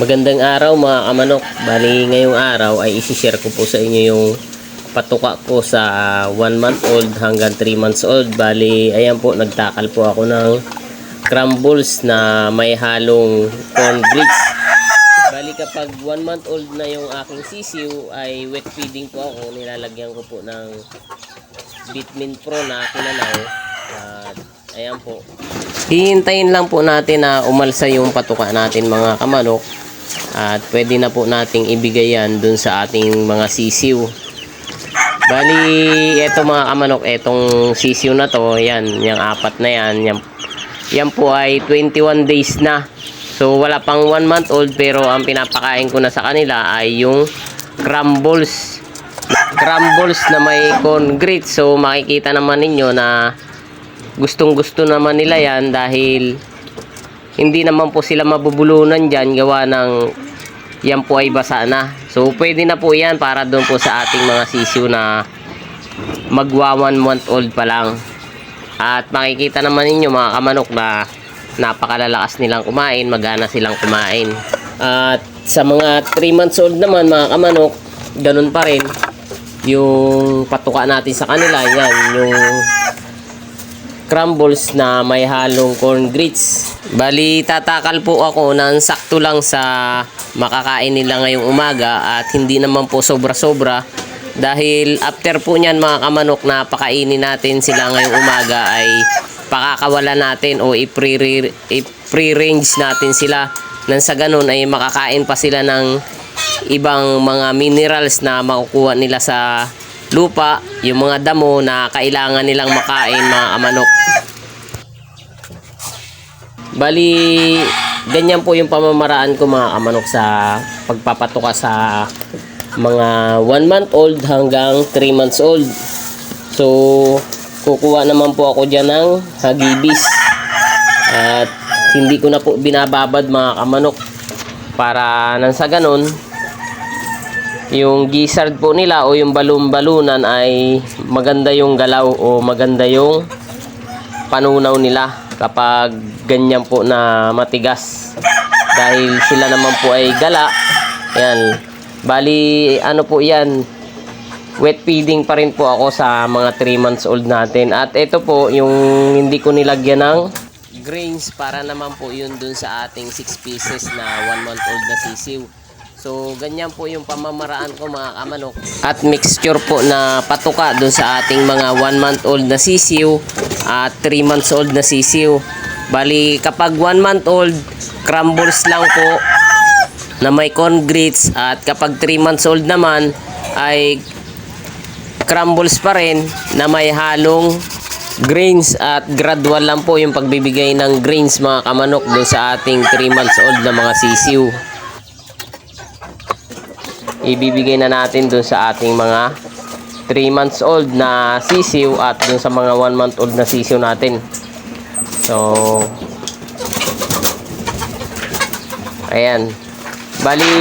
Magandang araw mga kamanok. Bali ngayong araw ay isi-share ko po sa inyo yung patuka ko sa 1 month old hanggang 3 months old. Bali ayan po nagtakal po ako ng crumbles na may halong corn grits. Bali kapag 1 month old na yung aking sisiw ay wet feeding po ako. Nilalagyan ko po ng Bitmin Pro na kinalaw. At ayan po. Hihintayin lang po natin na umalsa yung patuka natin mga kamanok. At pwede na po nating ibigay yan dun sa ating mga sisiw. Bali, eto mga kamanok, etong sisiw na to, yan, yung apat na yan, yan, yan po ay 21 days na. So, wala pang 1 month old pero ang pinapakain ko na sa kanila ay yung crumbles. Crumbles na may corn grits. So, makikita naman ninyo na gustong gusto naman nila yan dahil hindi naman po sila mabubulunan dyan gawa ng yan po ay basa na. So pwede na po yan para doon po sa ating mga sisiw na magwa one month old pa lang. At makikita naman ninyo mga kamanok na napakalalakas nilang kumain, magana silang kumain. At sa mga 3 months old naman mga kamanok, ganun pa rin yung patuka natin sa kanila, yan yung crumbles na may halong corn grits. Bali, tatakal po ako ng sakto lang sa makakain nila ngayong umaga at hindi naman po sobra-sobra dahil after po niyan mga kamanok na pakainin natin sila ngayong umaga ay pakakawala natin o i-pre- i-pre-range natin sila nang sa ganun ay makakain pa sila ng ibang mga minerals na makukuha nila sa lupa, yung mga damo na kailangan nilang makain mga kamanok. Bali, ganyan po yung pamamaraan ko mga kamanok sa pagpapatuka sa mga 1 month old hanggang 3 months old. So, kukuha naman po ako dyan ng hagibis. At hindi ko na po binababad mga kamanok para nang sa ganun yung gizzard po nila o yung balon-balunan ay maganda yung galaw o maganda yung panunaw nila kapag ganyan po na matigas. Dahil sila naman po ay gala. Yan. Bali ano po yan? Wet feeding pa rin po ako sa mga 3 months old natin. At ito po yung hindi ko nilagyan ng grains para naman po yun dun sa ating 6 pieces na 1 month old na sisiw So, ganyan po yung pamamaraan ko mga kamanok. At mixture po na patuka dun sa ating mga 1 month old na sisiw at 3 months old na sisiw. Bali, kapag 1 month old, crumbles lang po na may corn grits at kapag 3 months old naman ay crumbles pa rin na may halong grains at gradual lang po yung pagbibigay ng grains mga kamanok dun sa ating 3 months old na mga sisiw ibibigay na natin dun sa ating mga 3 months old na sisiw at dun sa mga 1 month old na sisiw natin. So, ayan. Bali,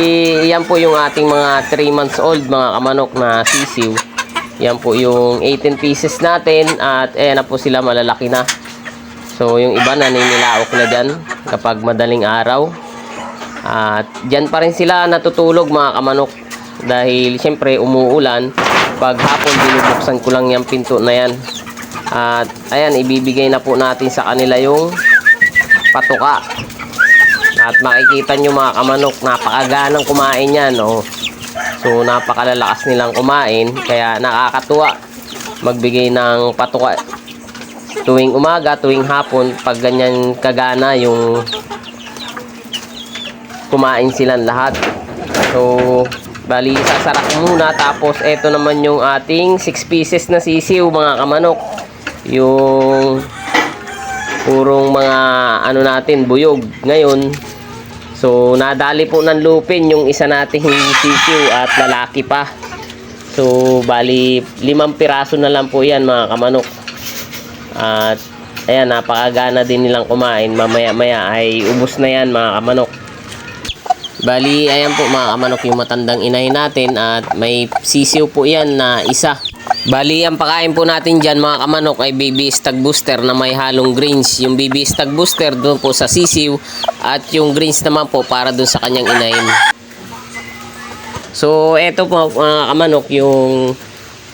yan po yung ating mga 3 months old mga kamanok na sisiw. Yan po yung 18 pieces natin at ayan na po sila malalaki na. So, yung iba na ninilaok na dyan kapag madaling araw. At dyan pa rin sila natutulog mga kamanok dahil syempre umuulan. Pag hapon binubuksan ko lang yung pinto na yan. At ayan ibibigay na po natin sa kanila yung patuka. At makikita nyo mga kamanok napakaganang kumain yan oh. so napakalalakas nilang kumain kaya nakakatuwa magbigay ng patuka. Tuwing umaga, tuwing hapon pag ganyan kagana yung kumain silang lahat. So Bali, sasara ko muna. Tapos, ito naman yung ating 6 pieces na sisiw, mga kamanok. Yung purong mga ano natin, buyog. Ngayon, so, nadali po ng lupin yung isa nating sisiw at lalaki pa. So, bali, limang piraso na lang po yan, mga kamanok. At, ayan, napakagana din nilang kumain. Mamaya-maya ay ubos na yan, mga kamanok. Bali, ayan po mga kamanok yung matandang inay natin at may sisiw po yan na isa. Bali, ang pakain po natin dyan mga kamanok ay baby stag booster na may halong greens. Yung baby stag booster doon po sa sisiw at yung greens naman po para doon sa kanyang inahin. So, eto po mga kamanok yung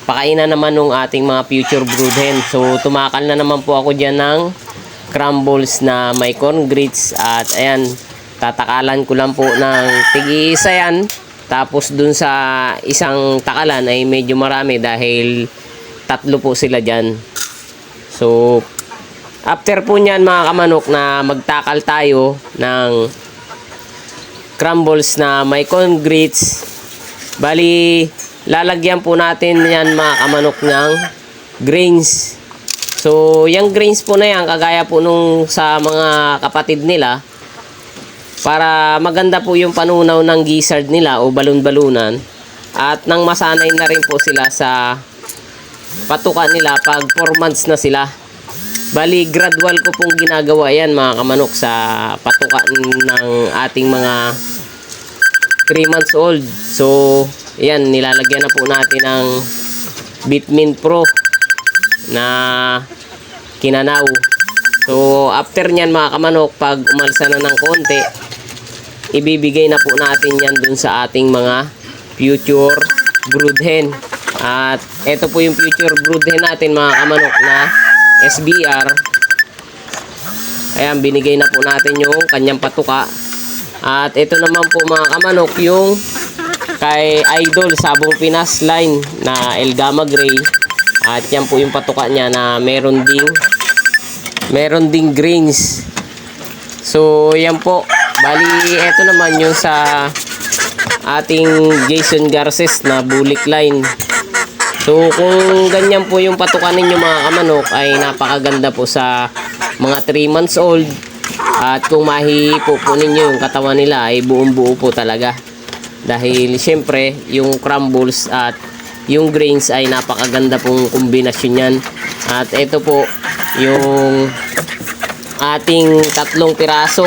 pakainan naman ng ating mga future brood hen. So, tumakal na naman po ako dyan ng crumbles na may corn grits at ayan, tatakalan ko lang po ng tig-iisa yan. Tapos dun sa isang takalan ay medyo marami dahil tatlo po sila dyan. So, after po niyan mga kamanok na magtakal tayo ng crumbles na may corn grits, bali lalagyan po natin yan mga kamanok ng grains. So, yung grains po na yan, kagaya po nung sa mga kapatid nila, para maganda po yung panunaw ng gizzard nila o balon-balunan at nang masanay na rin po sila sa patuka nila pag 4 months na sila. Bali, gradual ko pong ginagawa yan mga kamanok sa patuka ng ating mga 3 months old. So, yan, nilalagyan na po natin ng Bitmin Pro na kinanaw. So, after nyan mga kamanok, pag umalsa na ng konti, ibibigay na po natin yan dun sa ating mga future brood hen. At ito po yung future brood hen natin mga kamanok na SBR. Ayan, binigay na po natin yung kanyang patuka. At ito naman po mga kamanok yung kay Idol Sabong Pinas line na El Gamma Gray. At yan po yung patuka niya na meron ding meron ding greens. So, yan po. Bali, ito naman yung sa ating Jason Garces na bulik line. So, kung ganyan po yung patukan ninyo mga kamanok ay napakaganda po sa mga 3 months old. At kung mahihipo po ninyo yung katawan nila ay buong buo po talaga. Dahil syempre, yung crumbles at yung grains ay napakaganda pong kombinasyon yan. At ito po, yung ating tatlong piraso.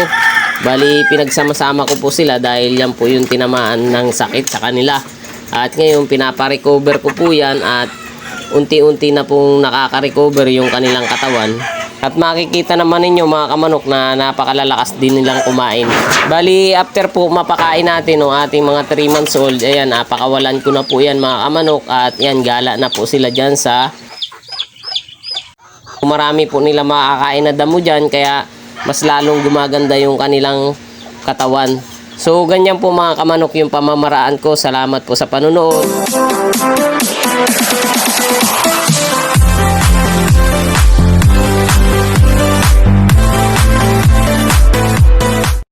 Bali, pinagsama-sama ko po sila dahil yan po yung tinamaan ng sakit sa kanila. At ngayon, pinapa-recover ko po yan at unti-unti na pong nakaka-recover yung kanilang katawan. At makikita naman ninyo mga kamanok na napakalalakas din nilang kumain. Bali, after po mapakain natin ng ating mga 3 months old, ayan, napakawalan ko na po yan mga kamanok at yan, gala na po sila dyan sa marami po nila makakain na damo dyan kaya mas lalong gumaganda yung kanilang katawan. So, ganyan po mga kamanok yung pamamaraan ko. Salamat po sa panunood.